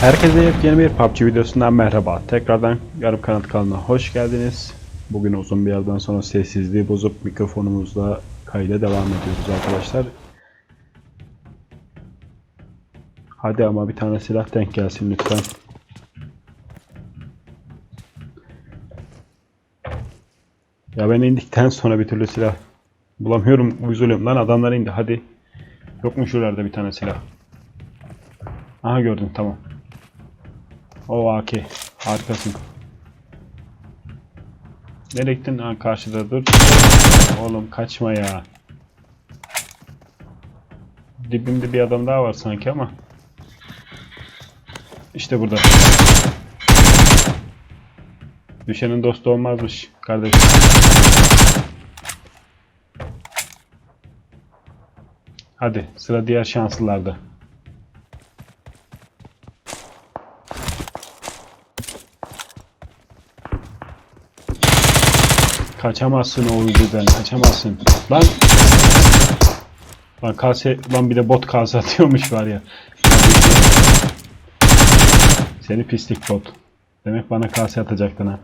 Herkese yepyeni bir PUBG videosundan merhaba. Tekrardan Yarım Kanat kanalına hoş geldiniz. Bugün uzun bir yerden sonra sessizliği bozup mikrofonumuzla kayda devam ediyoruz arkadaşlar. Hadi ama bir tane silah denk gelsin lütfen. Ya ben indikten sonra bir türlü silah bulamıyorum. Üzülüyorum lan adamlar indi hadi. Yok mu şuralarda bir tane silah? Aha gördüm tamam. O AK. Harikasın. Nereye gittin? Ha, karşıda dur. Oğlum kaçma ya. Dibimde bir adam daha var sanki ama. İşte burada. Düşenin dostu olmazmış kardeşim. Hadi sıra diğer şanslılarda. Kaçamazsın o uydudan, kaçamazsın. Lan! Lan kase, lan bir de bot kase atıyormuş var ya. Seni pislik bot. Demek bana kase atacaktın ha.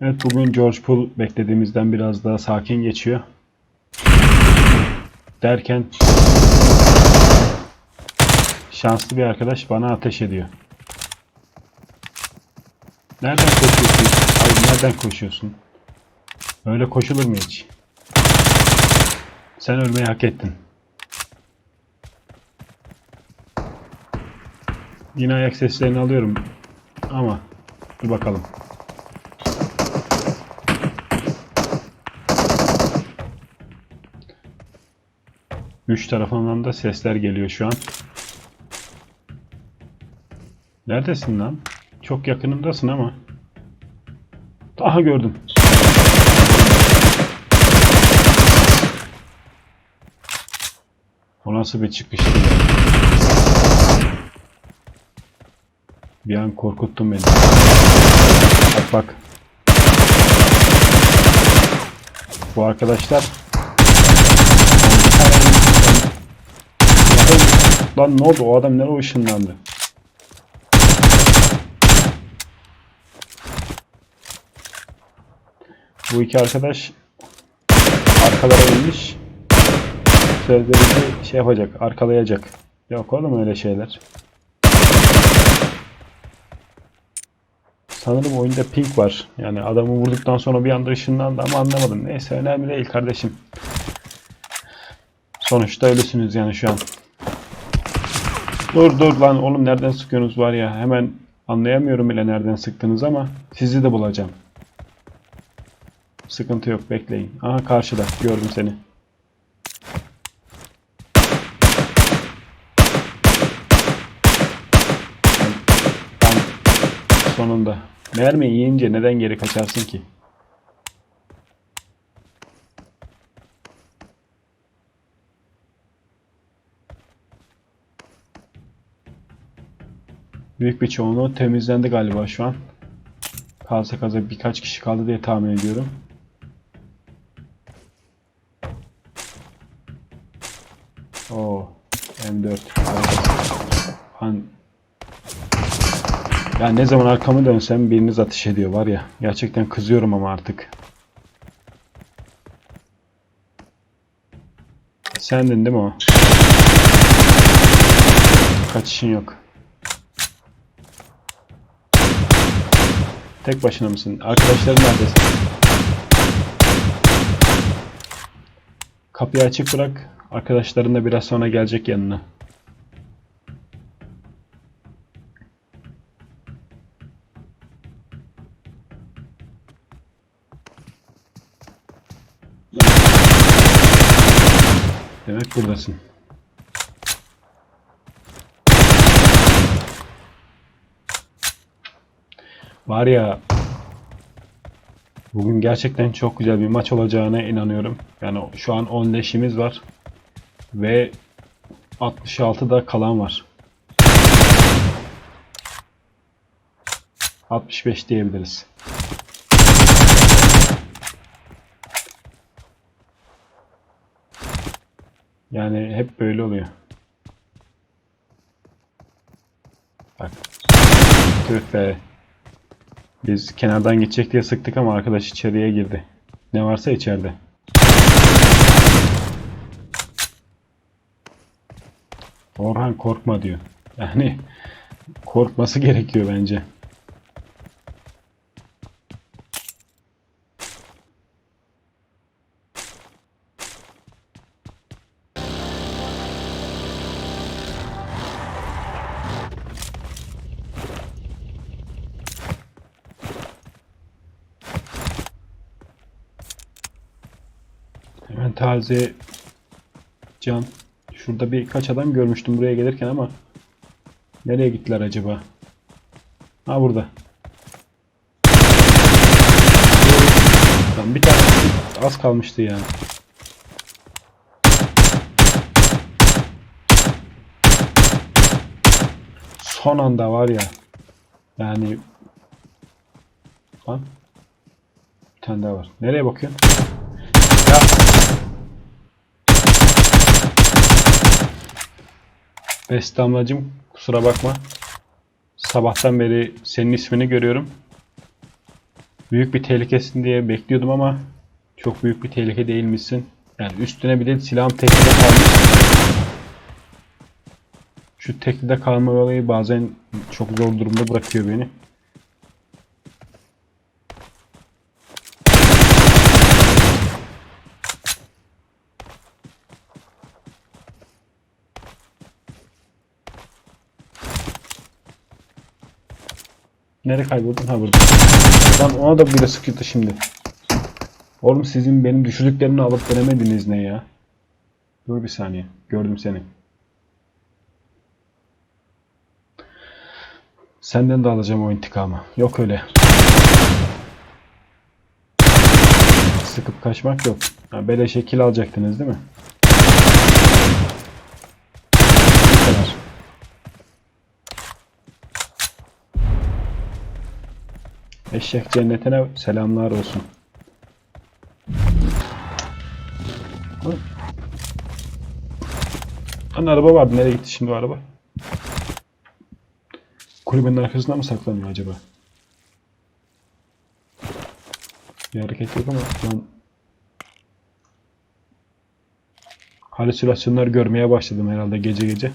Evet bugün George Pool beklediğimizden biraz daha sakin geçiyor. Derken şanslı bir arkadaş bana ateş ediyor. Nereden koşuyorsun? Hayır nereden koşuyorsun? Öyle koşulur mu hiç? Sen ölmeyi hak ettin. Yine ayak seslerini alıyorum. Ama dur bakalım. Üç tarafından da sesler geliyor şu an. Neredesin lan? Çok yakınımdasın ama. Daha gördüm. O nasıl bir çıkıştı ya? Bir an korkuttun beni. Bak bak. Bu arkadaşlar Lan ne oldu? O adam nereye ışınlandı? Bu iki arkadaş arkalara inmiş. Sözlerimizi şey yapacak, arkalayacak. Yok oğlum öyle şeyler. Sanırım oyunda ping var. Yani adamı vurduktan sonra bir anda ışınlandı ama anlamadım. Neyse önemli değil kardeşim. Sonuçta ölüsünüz yani şu an. Dur dur lan oğlum nereden sıkıyorsunuz var ya. Hemen anlayamıyorum bile nereden sıktınız ama sizi de bulacağım. Sıkıntı yok bekleyin. Aha karşıda gördüm seni. Sonunda. Mermi yiyince neden geri kaçarsın ki? Büyük bir çoğunluğu temizlendi galiba şu an. Kalsa kaza birkaç kişi kaldı diye tahmin ediyorum. O M4. Han ya ne zaman arkamı dönsem biriniz ateş ediyor var ya. Gerçekten kızıyorum ama artık. Sendin değil mi o? Kaçışın yok. Tek başına mısın? Arkadaşların neredesin? Kapıyı açık bırak. Arkadaşların da biraz sonra gelecek yanına. Demek buradasın. Var ya bugün gerçekten çok güzel bir maç olacağına inanıyorum. Yani şu an 10 leşimiz var ve 66'da kalan var. 65 diyebiliriz. Yani hep böyle oluyor. Bak. Tüh. Biz kenardan geçecek diye sıktık ama arkadaş içeriye girdi. Ne varsa içeride. Orhan korkma diyor. Yani korkması gerekiyor bence. Hemen taze can. Şurada birkaç adam görmüştüm buraya gelirken ama nereye gittiler acaba? Ha burada. Lan bir tane az kalmıştı ya. Son anda var ya. Yani Lan. Bir tane daha var. Nereye bakıyorsun? Beste damlacım kusura bakma. Sabahtan beri senin ismini görüyorum. Büyük bir tehlikesin diye bekliyordum ama çok büyük bir tehlike değilmişsin. Yani üstüne bir de silahım teklide kalmış. Şu teklide kalma olayı bazen çok zor durumda bırakıyor beni. Nereye kayboldun? Ha burada. Lan ona da bile sıkıntı şimdi. Oğlum sizin benim düşürdüklerimi alıp veremediniz ne ya? Dur bir saniye. Gördüm seni. Senden de alacağım o intikamı. Yok öyle. Sıkıp kaçmak yok. Ha, beleşe kill alacaktınız değil mi? Bu kadar. Eşek cennetine selamlar olsun. Lan. Hani araba vardı. Nereye gitti şimdi o araba? Kulübenin arkasında mı saklanıyor acaba? Bir hareket yok ama şu an halüsinasyonlar görmeye başladım herhalde gece gece.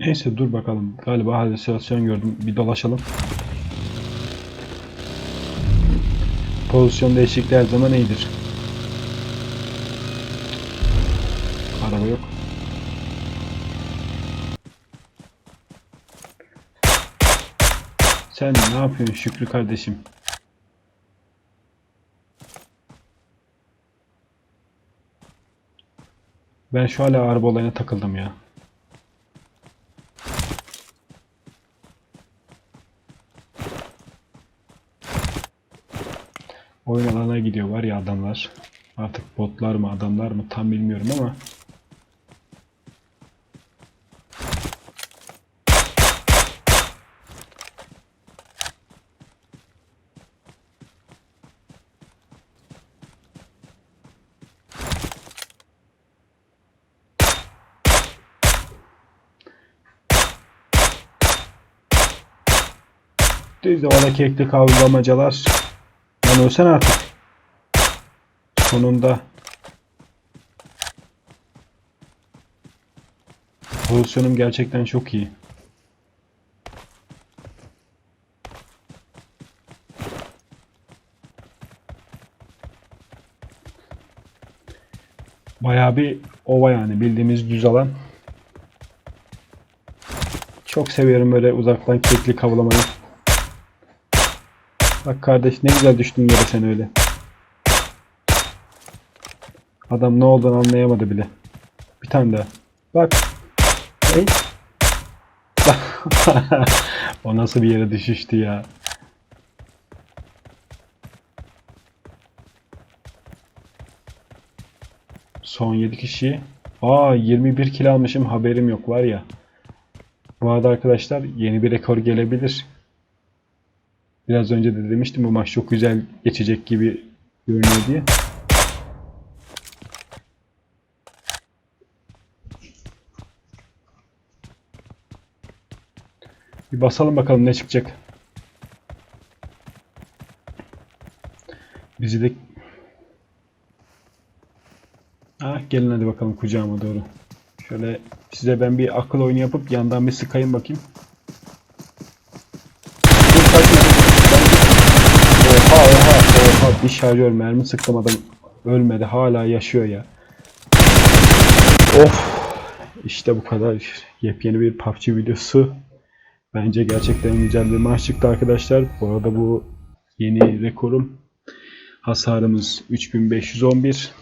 Neyse dur bakalım. Galiba halüsinasyon gördüm. Bir dolaşalım. Pozisyon değişikliği her zaman iyidir. Araba yok. Sen ne yapıyorsun Şükrü kardeşim? Ben şu hala araba olayına takıldım ya. Oyun alana gidiyorlar ya adamlar. Artık botlar mı adamlar mı tam bilmiyorum ama Düz ovada kekli kavrulamacalar. Lan ölsen artık. Sonunda. Pozisyonum gerçekten çok iyi. Bayağı bir ova yani bildiğimiz düz alan. Çok seviyorum böyle uzaktan kekli kavlamayı. Bak kardeş ne güzel düştün yere sen öyle. Adam ne olduğunu anlayamadı bile. Bir tane daha. Bak. Hey. o nasıl bir yere düşüştü ya. Son 7 kişi. Aa 21 kilo almışım haberim yok var ya. Bu arada arkadaşlar yeni bir rekor gelebilir. Biraz önce de demiştim bu maç çok güzel geçecek gibi görünüyor diye. Bir basalım bakalım ne çıkacak. Bizi de... Ah gelin hadi bakalım kucağıma doğru. Şöyle size ben bir akıl oyunu yapıp yandan bir sıkayım bakayım. Dur, kaçma. Ben- Oha oha oha bir şarjör mermi sıktım ölmedi hala yaşıyor ya. Of işte bu kadar yepyeni bir PUBG videosu. Bence gerçekten güzel bir maç çıktı arkadaşlar. Bu arada bu yeni rekorum. Hasarımız 3511.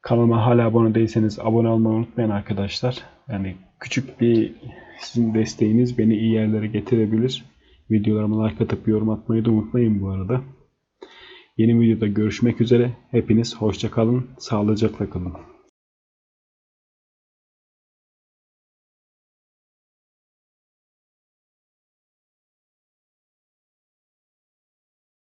Kanalıma hala abone değilseniz abone olmayı unutmayın arkadaşlar. Yani küçük bir sizin desteğiniz beni iyi yerlere getirebilir. Videolarıma like atıp yorum atmayı da unutmayın bu arada. Yeni videoda görüşmek üzere. Hepiniz hoşça kalın, sağlıcakla kalın.